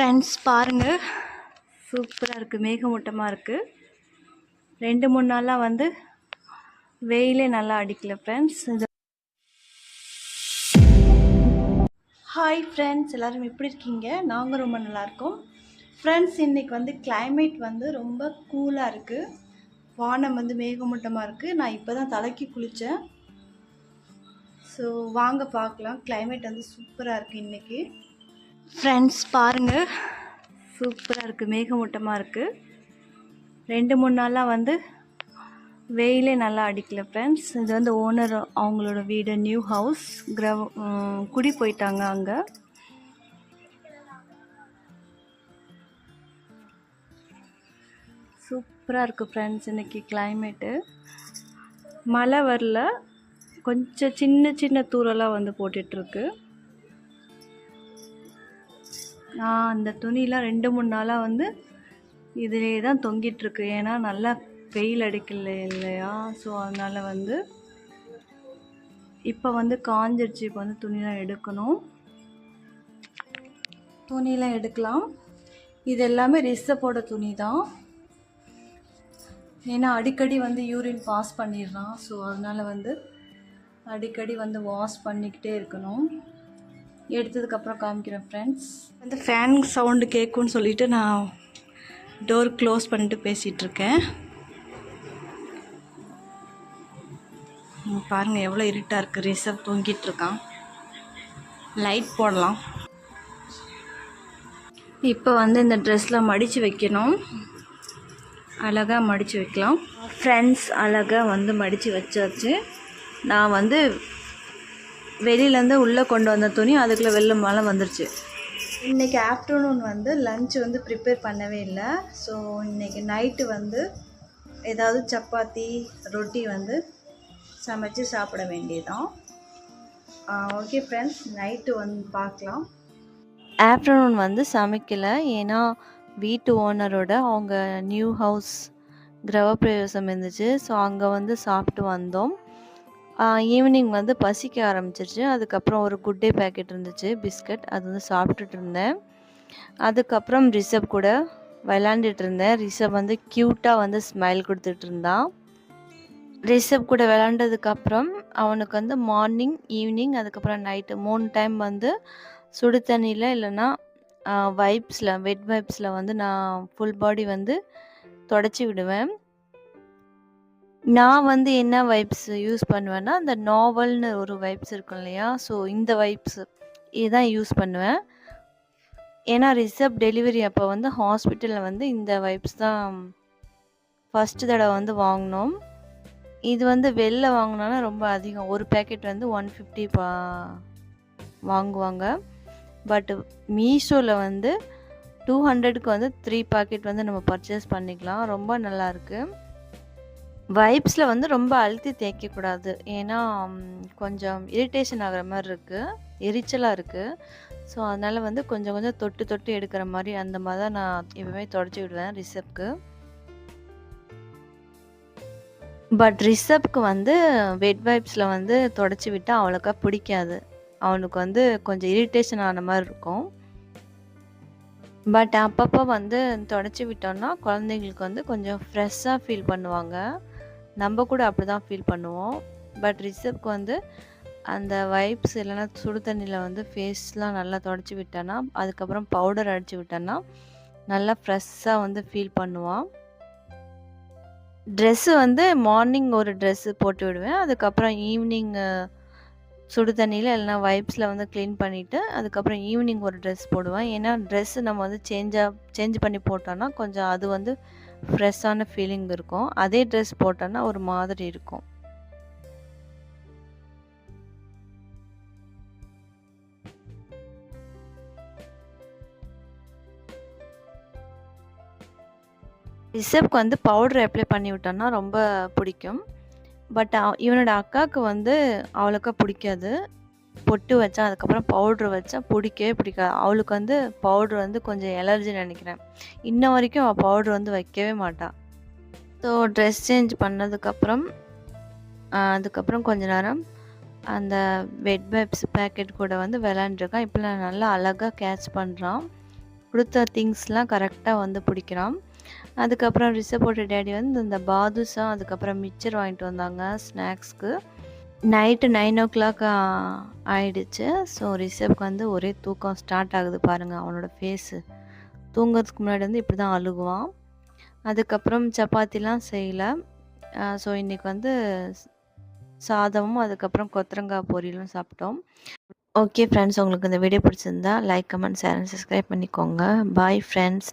Friends பாருங்கள் சூப்பராக இருக்குது மேகமூட்டமாக இருக்குது ரெண்டு மூணு நாளாக வந்து வெயிலே நல்லா அடிக்கல ஃப்ரெண்ட்ஸ் ஹாய் ஃப்ரெண்ட்ஸ் எல்லோரும் எப்படி இருக்கீங்க? நாங்கள் ரொம்ப நல்லாயிருக்கோம் ஃப்ரெண்ட்ஸ் இன்றைக்கி வந்து கிளைமேட் வந்து ரொம்ப கூலாக இருக்குது வானம் வந்து மேகமூட்டமாக இருக்குது நான் இப்போ தான் தலைக்கு குளித்தேன் ஸோ வாங்க பார்க்கலாம். கிளைமேட் வந்து சூப்பராக இருக்குது இன்றைக்கி ஃப்ரெண்ட்ஸ் பாருங்கள் சூப்பராக இருக்குது மேகமூட்டமாக இருக்குது ரெண்டு மூணு நாளாக வந்து வெயிலே நல்லா அடிக்கல ஃப்ரெண்ட்ஸ் இது வந்து ஓனர் அவங்களோட வீடு நியூ ஹவுஸ் கிரவ குடி போயிட்டாங்க அங்கே. சூப்பராக இருக்குது ஃப்ரெண்ட்ஸ் இன்றைக்கி கிளைமேட்டு மழை வரல. கொஞ்சம் சின்ன சின்ன தூரெல்லாம் வந்து போட்டுட்ருக்கு நான் அந்த துணிலாம் ரெண்டு மூணு நாளாக வந்து இதிலே தான் தொங்கிட்டுருக்கு. ஏன்னா நல்லா வெயில் அடிக்கல இல்லையா? ஸோ அதனால் வந்து இப்போ வந்து காஞ்சிருச்சு. இப்போ வந்து துணிலாம் எடுக்கணும். துணிலாம் எடுக்கலாம். இது எல்லாமே ரிசப்போட துணி தான் ஏன்னா அடிக்கடி வந்து யூரின் பாஸ் பண்ணிடுறான் ஸோ அதனால் வந்து அடிக்கடி வந்து வாஷ் பண்ணிக்கிட்டே இருக்கணும். எடுத்ததுக்கப்புறம் காமிக்கிறேன் ஃப்ரெண்ட்ஸ் வந்து ஃபேன் சவுண்டு கேட்கும்னு சொல்லிட்டு நான் டோர் க்ளோஸ் பண்ணிட்டு பேசிகிட்டு இருக்கேன் எவ்வளோ இருட்டாக இருக்குது ரிசர்வ் தூங்கிட்டு இருக்கான் லைட் போடலாம். இப்போ வந்து இந்த ட்ரெஸ்லாம் மடித்து வைக்கணும். அழகாக மடித்து வைக்கலாம். ஃப்ரெண்ட்ஸ் அழகாக வந்து மடித்து வச்சாச்சு. நான் வந்து வெளியிலேருந்து உள்ளே கொண்டு வந்த துணி அதுக்குள்ளே வெளில மழை வந்துருச்சு. இன்றைக்கி ஆஃப்டர்நூன் வந்து லஞ்ச் வந்து ப்ரிப்பேர் பண்ணவே இல்லை. ஸோ இன்றைக்கி நைட்டு வந்து ஏதாவது சப்பாத்தி ரொட்டி வந்து சமைச்சு சாப்பிட வேண்டியதான் ஓகே ஃப்ரெண்ட்ஸ் நைட்டு வந்து பார்க்கலாம். ஆஃப்டர்நூன் வந்து சமைக்கலை. ஏன்னா வீட்டு ஓனரோட அவங்க நியூ ஹவுஸ் கிரகப்பிரவேசம் இருந்துச்சு. ஸோ அங்கே வந்து சாப்பிட்டு வந்தோம். ஈவினிங் வந்து பசிக்க ஆரம்பிச்சிருச்சு. அதுக்கப்புறம் ஒரு குட் டே பேக்கெட் இருந்துச்சு. பிஸ்கட் அது வந்து சாப்பிட்டுட்டு இருந்தேன். அதுக்கப்புறம் ரிஷப் கூட விளாண்டுட்டு இருந்தேன். ரிஷப் வந்து க்யூட்டாக வந்து ஸ்மைல் கொடுத்துட்டு இருந்தான். ரிஷப் கூட விளாண்டதுக்கப்புறம் அவனுக்கு வந்து மார்னிங் ஈவினிங் அதுக்கப்புறம் நைட்டு மூணு டைம் வந்து சுடு தண்ணியில் இல்லைன்னா வைப்ஸில் வெட் வைப்ஸில் வந்து நான் ஃபுல் பாடி வந்து தொடச்சி விடுவேன். நான் வந்து என்ன வைப்ஸ் யூஸ் பண்ணுவேன்னா அந்த நாவல்னு ஒரு வைப்ஸ் இருக்கும் இல்லையா? ஸோ இந்த வைப்ஸ் இதுதான் யூஸ் பண்ணுவேன். ஏன்னா ரிசர்வ் டெலிவரி அப்போ வந்து ஹாஸ்பிட்டலில் வந்து இந்த வைப்ஸ் தான் ஃபஸ்ட்டு தடவை வந்து வாங்கினோம். இது வந்து வெளில வாங்கினோன்னா ரொம்ப அதிகம். ஒரு பேக்கெட் வந்து ஒன் ஃபிஃப்டி பா வாங்குவாங்க. பட் மீஷோவில் வந்து டூ ஹண்ட்ரடுக்கு வந்து த்ரீ பாக்கெட் வந்து நம்ம பர்ச்சேஸ் பண்ணிக்கலாம். ரொம்ப நல்லாயிருக்கு வைப்ஸில் வந்து ரொம்ப அழுத்தி தேய்க்கக்கூடாது. ஏன்னா கொஞ்சம் இரிட்டேஷன் ஆகிற மாதிரி இருக்குது எரிச்சலாக இருக்குது ஸோ அதனால் வந்து கொஞ்சம் கொஞ்சம் தொட்டு தொட்டு எடுக்கிற மாதிரி அந்த மாதிரி தான் நான் எப்பவுமே தொடச்சி விடுவேன் ரிசப்க்கு பட் ரிசப்க்கு வந்து வெட் வைப்ஸில் வந்து தொடச்சி விட்டால் அவ்வளோக்கா பிடிக்காது. அவனுக்கு வந்து கொஞ்சம் இரிட்டேஷன் ஆன மாதிரி இருக்கும். பட் அப்பப்போ வந்து தொடச்சி விட்டோம்னா குழந்தைங்களுக்கு வந்து கொஞ்சம் ஃப்ரெஷ்ஷாக ஃபீல் பண்ணுவாங்க. நம்ம கூட அப்படி தான் ஃபீல் பண்ணுவோம். பட் ரிஷப்க்கு வந்து அந்த வைப்ஸ் இல்லைன்னா சுடு தண்ணியில் வந்து ஃபேஸ்லாம் நல்லா தொடச்சி விட்டோன்னா அதுக்கப்புறம் பவுடர் அடித்து விட்டோன்னா நல்லா ஃப்ரெஷ்ஷாக வந்து ஃபீல் பண்ணுவான். ட்ரெஸ்ஸு வந்து மார்னிங் ஒரு ட்ரெஸ்ஸு போட்டு விடுவேன். அதுக்கப்புறம் ஈவினிங் சுடு தண்ணியில் இல்லைனா வைப்ஸில் வந்து க்ளீன் பண்ணிவிட்டு அதுக்கப்புறம் ஈவினிங் ஒரு ட்ரெஸ் போடுவேன். ஏன்னா ட்ரெஸ்ஸு நம்ம வந்து சேஞ்சாக சேஞ்ச் பண்ணி போட்டோன்னா கொஞ்சம் அது வந்து ஃப்ரெஷ்ஷான ஃபீலிங் இருக்கும். அதே ட்ரெஸ் போட்டோன்னா ஒரு மாதிரி இருக்கும். ரிசப்க்கு வந்து பவுடர் அப்ளை பண்ணி விட்டோன்னா ரொம்ப பிடிக்கும். பட் இவனோட அக்காவுக்கு வந்து அவ்வளோக்கா பிடிக்காது. பொட்டு வச்சா அதுக்கப்புறம் பவுட்ரு வச்சா பிடிக்கவே பிடிக்காது. அவளுக்கு வந்து பவுட்ரு வந்து கொஞ்சம் எலர்ஜி நினைக்கிறேன். இன்ன வரைக்கும் அவள் பவுட்ரு வந்து வைக்கவே மாட்டாள் ஸோ ட்ரெஸ் சேஞ்ச் பண்ணதுக்கப்புறம் அதுக்கப்புறம் கொஞ்ச நேரம் அந்த வெட் பேப்ஸ் பேக்கெட் கூட வந்து விளாண்டுருக்கான் இப்போ நான் நல்லா அழகாக கேட்ச் பண்ணுறான் கொடுத்த திங்ஸ்லாம் கரெக்டாக வந்து பிடிக்கிறான். அதுக்கப்புறம் ரிசப் போட்ட டேடி வந்து இந்த பாதுஷா அதுக்கப்புறம் மிச்சர் வாங்கிட்டு வந்தாங்க ஸ்நாக்ஸ்க்கு நைட்டு நைன் ஓ கிளாக் ஆயிடுச்சு. ஸோ ரிஷப்க்கு வந்து ஒரே தூக்கம் ஸ்டார்ட் ஆகுது பாருங்கள் அவனோட ஃபேஸு தூங்குறதுக்கு முன்னாடி வந்து இப்படி தான் அழுகுவான். அதுக்கப்புறம் சப்பாத்திலாம் செய்யலை. ஸோ இன்றைக்கி வந்து சாதமும் அதுக்கப்புறம் கொத்தரங்காய் பொரியலும் சாப்பிட்டோம். ஓகே ஃப்ரெண்ட்ஸ் உங்களுக்கு இந்த வீடியோ பிடிச்சிருந்தா லைக் கமெண்ட் ஷேர் சப்ஸ்கிரைப் பண்ணிக்கோங்க. Bye friends